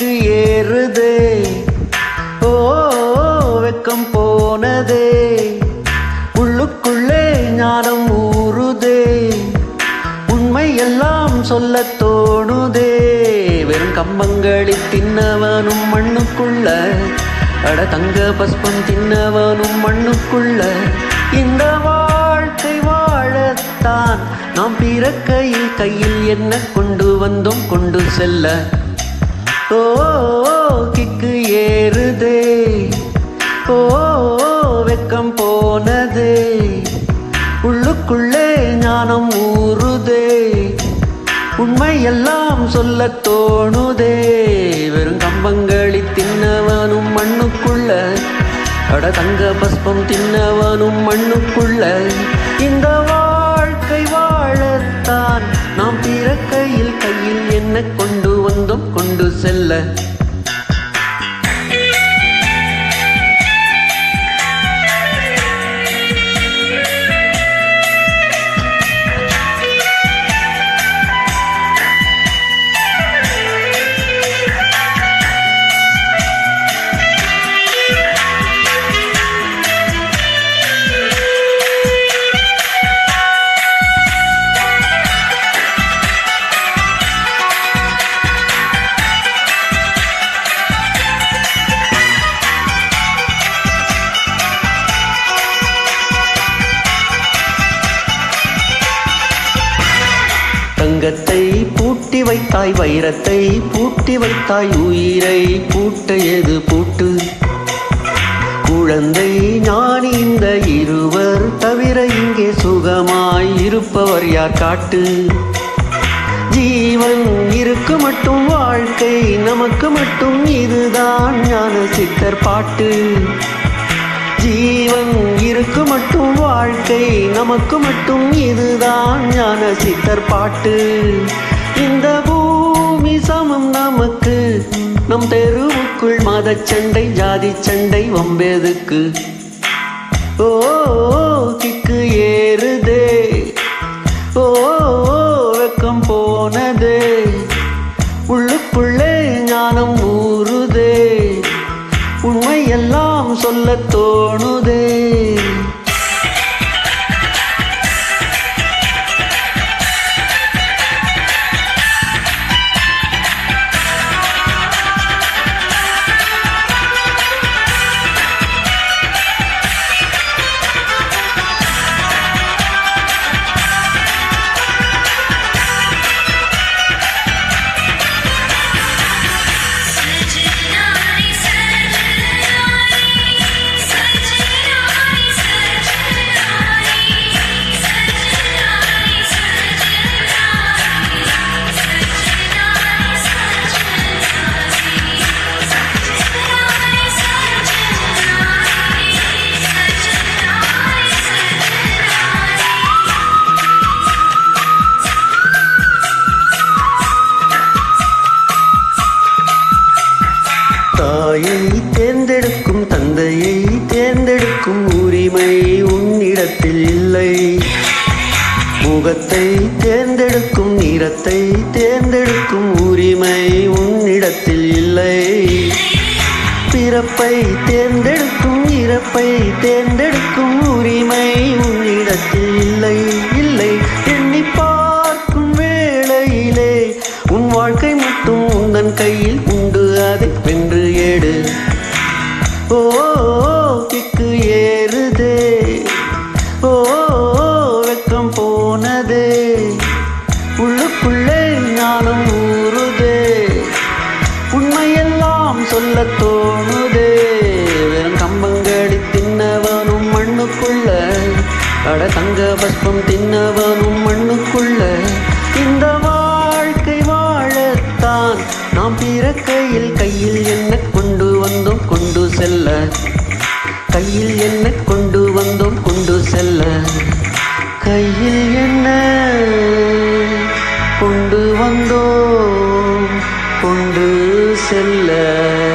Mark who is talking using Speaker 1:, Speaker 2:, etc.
Speaker 1: மூச்சு ஏறுதே. ஓ வெக்கம் போனதே. உள்ளுக்குள்ளே ஞானம் ஊறுதே. உண்மை எல்லாம் சொல்ல தோணுதே. வெறும் கம்பங்களி தின்னவனும் மண்ணுக்குள்ள. அட தங்க பஸ்பம் தின்னவனும் மண்ணுக்குள்ள. இந்த வாழ்க்கை வாழத்தான். நாம் பிறக்கையில் கையில் என்ன கொண்டு வந்தோம் கொண்டு செல்ல. ஓ கிக்கு ஏறுதே ஓ வெக்கம் போனதே உள்ளுக்குள்ளே ஞானம் ஊறுதே உண்மை எல்லாம் சொல்ல தோணுதே வெறும் கம்பங்களி தின்னவனும் மண்ணுக்குள்ள அட தங்க பஸ்பம் தின்னவனும் மண்ணுக்குள்ள இந்த வாழ்க்கை வாழத்தான் நாம் பிறக்கையில் கையில் என்ன கொண்டு 할래 தங்கத்தை பூட்டி வைத்தாய் வைரத்தை பூட்டி வைத்தாய் உயிரை பூட்ட எது பூட்டு? குழந்தை ஞானி இந்த இருவர் தவிர இங்கே சுகமாய் இருப்பவர் யார் காட்டு? ஜீவன் இருக்கு மட்டும் வாழ்க்கை நமக்கு மட்டும் இதுதான் ஞான சித்தர் பாட்டு. ஜீவன் இருக்கு மட்டும் வாழ்க்கை நமக்கு மட்டும் இதுதான் ஞான சித்தர் பாட்டு. இந்த பூமி சமம் நமக்கு நம் தெருவுக்குள் மதச்சண்டை ஜாதி சண்டை வம்பேதுக்கு. ஓ கிக்கு ஏறுதே. ஓ வெக்கம் போனதே. உள்ளுக்குள்ளே ஞானம் ஊறுதே. உண்மையெல்லாம் சொல்ல தோணுதே. முகத்தை தேர்ந்தெடுக்கும் நிறத்தை தேர்ந்தெடுக்கும் உரிமை உன்னிடத்தில் இல்லை. பிறப்பை தேர்ந்தெடுக்கும் இறப்பை தேர்ந்தெடுக்கும் உரிமை உன்னிடத்தில் இல்லை. இல்லை. எண்ணி பார்க்கும் வேளையிலே உன் வாழ்க்கை மட்டும் உந்தன் கையில் உண்டு. அதை வென்று ஏடு ஓ உண்மையெல்லாம் தோணுதே. வெறும் கம்பங்களி தின்னவனும் மண்ணுக்குள்ள. அட தங்க பஸ்பம் தின்னவனும் மண்ணுக்குள்ள. இந்த வாழ்க்கை வாழத்தான் நாம் பிறக்கையில் கையில் என்ன கொண்டு வந்தோம் கொண்டு செல்ல. கையில் என்ன கொண்டு வந்தோம் கொண்டு செல்ல. கையில் என்ன கொண்டு வந்தோம் கொண்டு செல்ல.